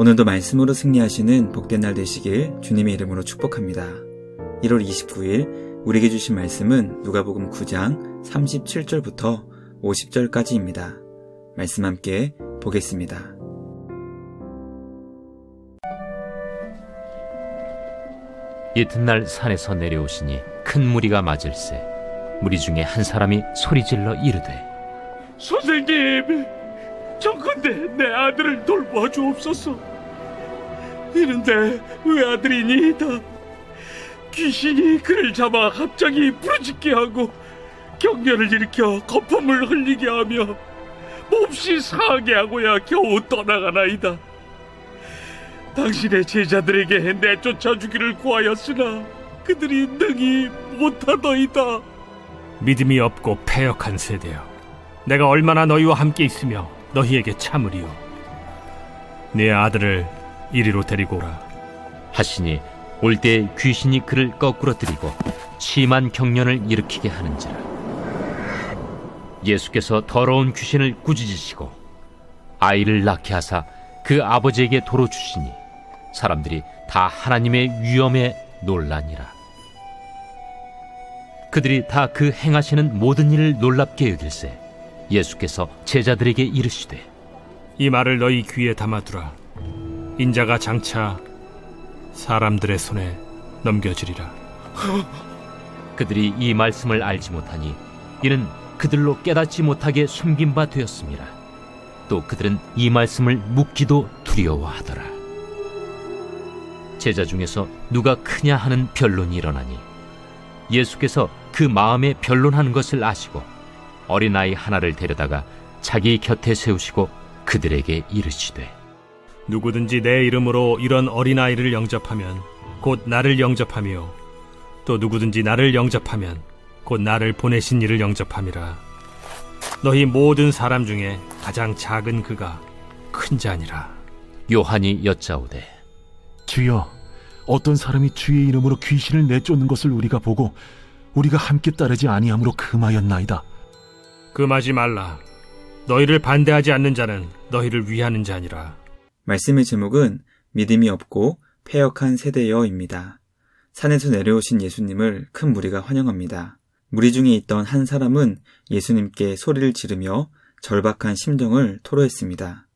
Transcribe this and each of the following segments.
오늘도 말씀으로 승리하시는 복된 날 되시길 주님의 이름으로 축복합니다. 1월 29일 우리에게 주신 말씀은 누가복음 9장 37절부터 50절까지입니다. 말씀 함께 보겠습니다. 이튿날 산에서 내려오시니 큰 무리가 맞을세 무리 중에 한 사람이 소리질러 이르되 선생님, 정컨대 내 아들을 돌봐 주옵소서. 이런데 외아들이니이다. 귀신이 그를 잡아 갑자기 부르짖게 하고 경련을 일으켜 거품을 흘리게 하며 몹시 상하게 하고야 겨우 떠나가나이다. 당신의 제자들에게 내쫓아 주기를 구하였으나 그들이 능히 못하더이다. 믿음이 없고 패역한 세대여 내가 얼마나 너희와 함께 있으며 너희에게 참으리요 네 아들을 이리로 데리고 오라. 하시니 올 때 귀신이 그를 거꾸로 들이고 심한 경련을 일으키게 하는지라. 예수께서 더러운 귀신을 꾸짖으시고 아이를 낳게 하사 그 아버지에게 도로 주시니 사람들이 다 하나님의 위엄에 놀라니라. 그들이 다 그 행하시는 모든 일을 놀랍게 여길세 예수께서 제자들에게 이르시되 이 말을 너희 귀에 담아두라 인자가 장차 사람들의 손에 넘겨지리라 그들이 이 말씀을 알지 못하니 이는 그들로 깨닫지 못하게 숨긴 바 되었습니다. 또 그들은 이 말씀을 묻기도 두려워하더라. 제자 중에서 누가 크냐 하는 변론이 일어나니 예수께서 그 마음에 변론하는 것을 아시고 어린아이 하나를 데려다가 자기 곁에 세우시고 그들에게 이르시되 누구든지 내 이름으로 이런 어린아이를 영접하면 곧 나를 영접하며 또 누구든지 나를 영접하면 곧 나를 보내신 이를 영접함이라. 너희 모든 사람 중에 가장 작은 그가 큰 자니라. 요한이 여짜오되 주여, 어떤 사람이 주의 이름으로 귀신을 내쫓는 것을 우리가 보고 우리가 함께 따르지 아니함으로 금하였나이다. 금하지 말라. 너희를 반대하지 않는 자는 너희를 위하는 자니라 말씀의 제목은 믿음이 없고 패역한 세대여입니다. 산에서 내려오신 예수님을 큰 무리가 환영합니다. 무리 중에 있던 한 사람은 예수님께 소리를 지르며 절박한 심정을 토로했습니다.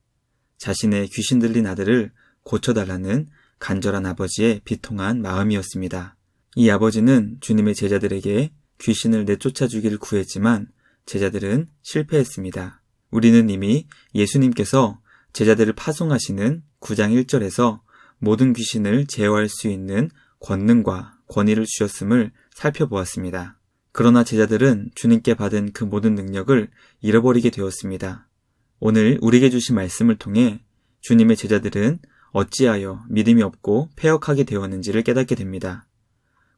자신의 귀신 들린 아들을 고쳐달라는 간절한 아버지의 비통한 마음이었습니다. 이 아버지는 주님의 제자들에게 귀신을 내쫓아 주기를 구했지만 제자들은 실패했습니다. 우리는 이미 예수님께서 제자들을 파송하시는 9장 1절에서 모든 귀신을 제어할 수 있는 권능과 권위를 주셨음을 살펴보았습니다. 그러나 제자들은 주님께 받은 그 모든 능력을 잃어버리게 되었습니다. 오늘 우리에게 주신 말씀을 통해 주님의 제자들은 어찌하여 믿음이 없고 패역하게 되었는지를 깨닫게 됩니다.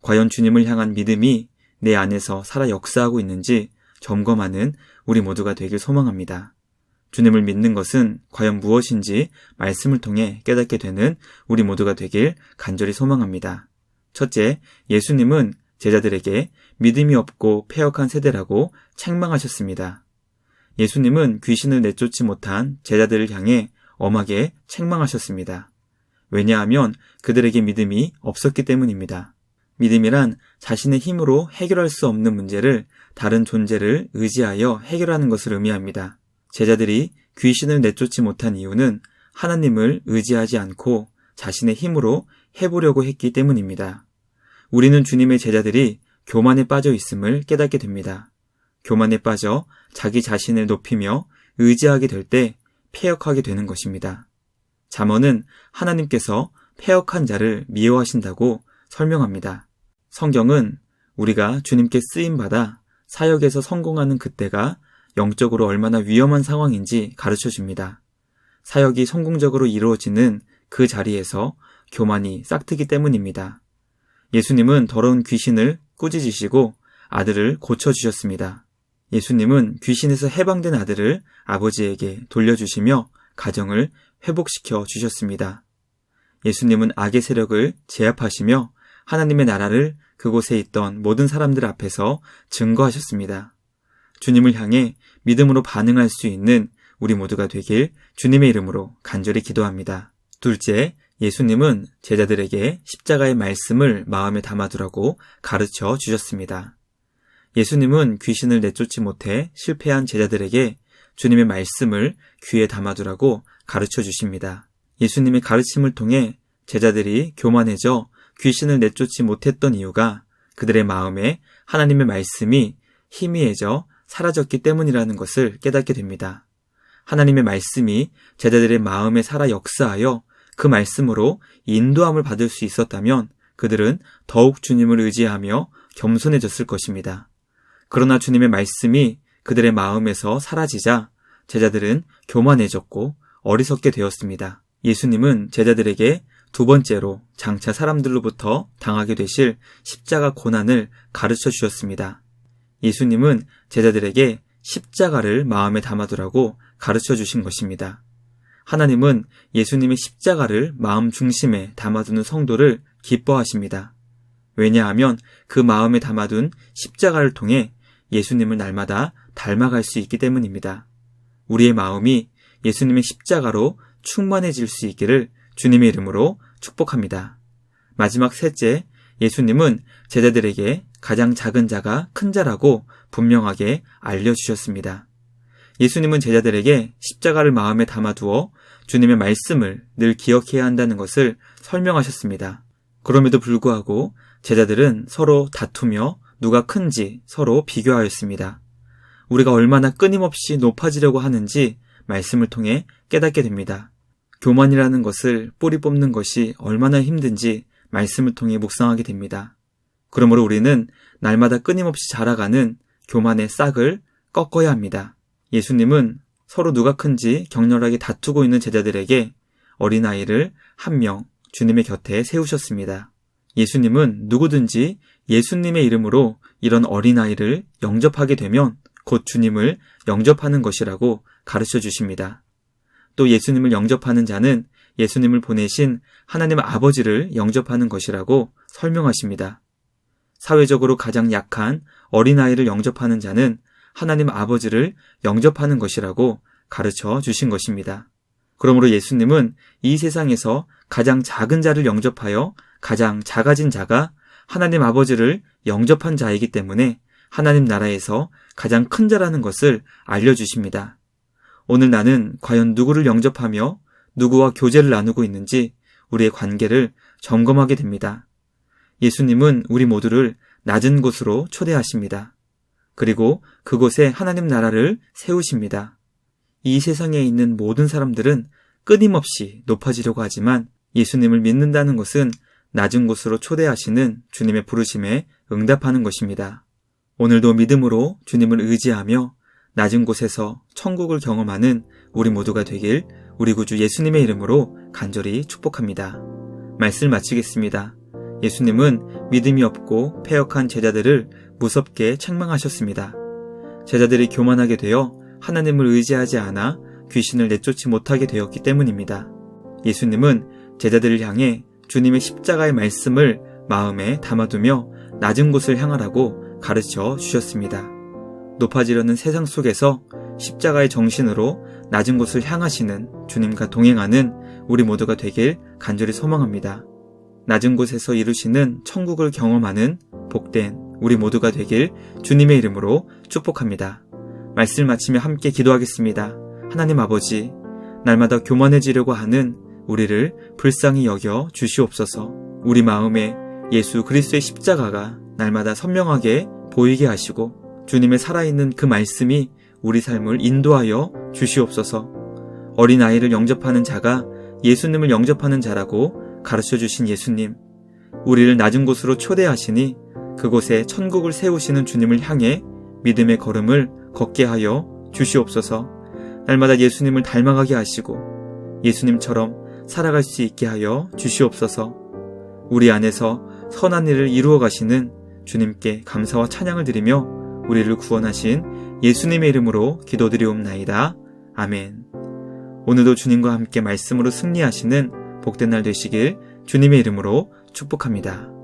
과연 주님을 향한 믿음이 내 안에서 살아 역사하고 있는지 점검하는 우리 모두가 되길 소망합니다. 주님을 믿는 것은 과연 무엇인지 말씀을 통해 깨닫게 되는 우리 모두가 되길 간절히 소망합니다. 첫째, 예수님은 제자들에게 믿음이 없고 패역한 세대라고 책망하셨습니다. 예수님은 귀신을 내쫓지 못한 제자들을 향해 엄하게 책망하셨습니다. 왜냐하면 그들에게 믿음이 없었기 때문입니다. 믿음이란 자신의 힘으로 해결할 수 없는 문제를 다른 존재를 의지하여 해결하는 것을 의미합니다. 제자들이 귀신을 내쫓지 못한 이유는 하나님을 의지하지 않고 자신의 힘으로 해보려고 했기 때문입니다. 우리는 주님의 제자들이 교만에 빠져 있음을 깨닫게 됩니다. 교만에 빠져 자기 자신을 높이며 의지하게 될 때 폐역하게 되는 것입니다. 잠언은 하나님께서 폐역한 자를 미워하신다고 설명합니다. 성경은 우리가 주님께 쓰임 받아 사역에서 성공하는 그때가 영적으로 얼마나 위험한 상황인지 가르쳐 줍니다. 사역이 성공적으로 이루어지는 그 자리에서 교만이 싹트기 때문입니다. 예수님은 더러운 귀신을 꾸짖으시고 아들을 고쳐주셨습니다. 예수님은 귀신에서 해방된 아들을 아버지에게 돌려주시며 가정을 회복시켜 주셨습니다. 예수님은 악의 세력을 제압하시며 하나님의 나라를 그곳에 있던 모든 사람들 앞에서 증거하셨습니다. 주님을 향해 믿음으로 반응할 수 있는 우리 모두가 되길 주님의 이름으로 간절히 기도합니다. 둘째, 예수님은 제자들에게 십자가의 말씀을 마음에 담아두라고 가르쳐 주셨습니다. 예수님은 귀신을 내쫓지 못해 실패한 제자들에게 주님의 말씀을 귀에 담아두라고 가르쳐 주십니다. 예수님의 가르침을 통해 제자들이 교만해져 귀신을 내쫓지 못했던 이유가 그들의 마음에 하나님의 말씀이 희미해져 사라졌기 때문이라는 것을 깨닫게 됩니다. 하나님의 말씀이 제자들의 마음에 살아 역사하여 그 말씀으로 인도함을 받을 수 있었다면 그들은 더욱 주님을 의지하며 겸손해졌을 것입니다. 그러나 주님의 말씀이 그들의 마음에서 사라지자 제자들은 교만해졌고 어리석게 되었습니다. 예수님은 제자들에게 두 번째로 장차 사람들로부터 당하게 되실 십자가 고난을 가르쳐 주셨습니다. 예수님은 제자들에게 십자가를 마음에 담아두라고 가르쳐 주신 것입니다. 하나님은 예수님의 십자가를 마음 중심에 담아두는 성도를 기뻐하십니다. 왜냐하면 그 마음에 담아둔 십자가를 통해 예수님을 날마다 닮아갈 수 있기 때문입니다. 우리의 마음이 예수님의 십자가로 충만해질 수 있기를 주님의 이름으로 축복합니다. 마지막 셋째, 예수님은 제자들에게 가장 작은 자가 큰 자라고 분명하게 알려주셨습니다. 예수님은 제자들에게 십자가를 마음에 담아두어 주님의 말씀을 늘 기억해야 한다는 것을 설명하셨습니다. 그럼에도 불구하고 제자들은 서로 다투며 누가 큰지 서로 비교하였습니다. 우리가 얼마나 끊임없이 높아지려고 하는지 말씀을 통해 깨닫게 됩니다. 교만이라는 것을 뿌리 뽑는 것이 얼마나 힘든지 말씀을 통해 묵상하게 됩니다. 그러므로 우리는 날마다 끊임없이 자라가는 교만의 싹을 꺾어야 합니다. 예수님은 서로 누가 큰지 격렬하게 다투고 있는 제자들에게 어린아이를 한 명 주님의 곁에 세우셨습니다. 예수님은 누구든지 예수님의 이름으로 이런 어린아이를 영접하게 되면 곧 주님을 영접하는 것이라고 가르쳐 주십니다. 또 예수님을 영접하는 자는 예수님을 보내신 하나님 아버지를 영접하는 것이라고 설명하십니다. 사회적으로 가장 약한 어린아이를 영접하는 자는 하나님 아버지를 영접하는 것이라고 가르쳐 주신 것입니다. 그러므로 예수님은 이 세상에서 가장 작은 자를 영접하여 가장 작아진 자가 하나님 아버지를 영접한 자이기 때문에 하나님 나라에서 가장 큰 자라는 것을 알려주십니다. 오늘 나는 과연 누구를 영접하며 누구와 교제를 나누고 있는지 우리의 관계를 점검하게 됩니다. 예수님은 우리 모두를 낮은 곳으로 초대하십니다. 그리고 그곳에 하나님 나라를 세우십니다. 이 세상에 있는 모든 사람들은 끊임없이 높아지려고 하지만 예수님을 믿는다는 것은 낮은 곳으로 초대하시는 주님의 부르심에 응답하는 것입니다. 오늘도 믿음으로 주님을 의지하며 낮은 곳에서 천국을 경험하는 우리 모두가 되길 우리 구주 예수님의 이름으로 간절히 축복합니다. 말씀 마치겠습니다. 예수님은 믿음이 없고 패역한 제자들을 무섭게 책망하셨습니다. 제자들이 교만하게 되어 하나님을 의지하지 않아 귀신을 내쫓지 못하게 되었기 때문입니다. 예수님은 제자들을 향해 주님의 십자가의 말씀을 마음에 담아두며 낮은 곳을 향하라고 가르쳐 주셨습니다. 높아지려는 세상 속에서 십자가의 정신으로 낮은 곳을 향하시는 주님과 동행하는 우리 모두가 되길 간절히 소망합니다. 낮은 곳에서 이루시는 천국을 경험하는 복된 우리 모두가 되길 주님의 이름으로 축복합니다. 말씀을 마치며 함께 기도하겠습니다. 하나님 아버지, 날마다 교만해지려고 하는 우리를 불쌍히 여겨 주시옵소서. 우리 마음에 예수 그리스도의 십자가가 날마다 선명하게 보이게 하시고 주님의 살아있는 그 말씀이 우리 삶을 인도하여 주시옵소서. 어린 아이를 영접하는 자가 예수님을 영접하는 자라고 가르쳐 주신 예수님. 우리를 낮은 곳으로 초대하시니 그곳에 천국을 세우시는 주님을 향해 믿음의 걸음을 걷게 하여 주시옵소서. 날마다 예수님을 닮아가게 하시고 예수님처럼 살아갈 수 있게 하여 주시옵소서. 우리 안에서 선한 일을 이루어 가시는 주님께 감사와 찬양을 드리며 우리를 구원하신 예수님의 이름으로 기도드리옵나이다. 아멘. 오늘도 주님과 함께 말씀으로 승리하시는 복된 날 되시길 주님의 이름으로 축복합니다.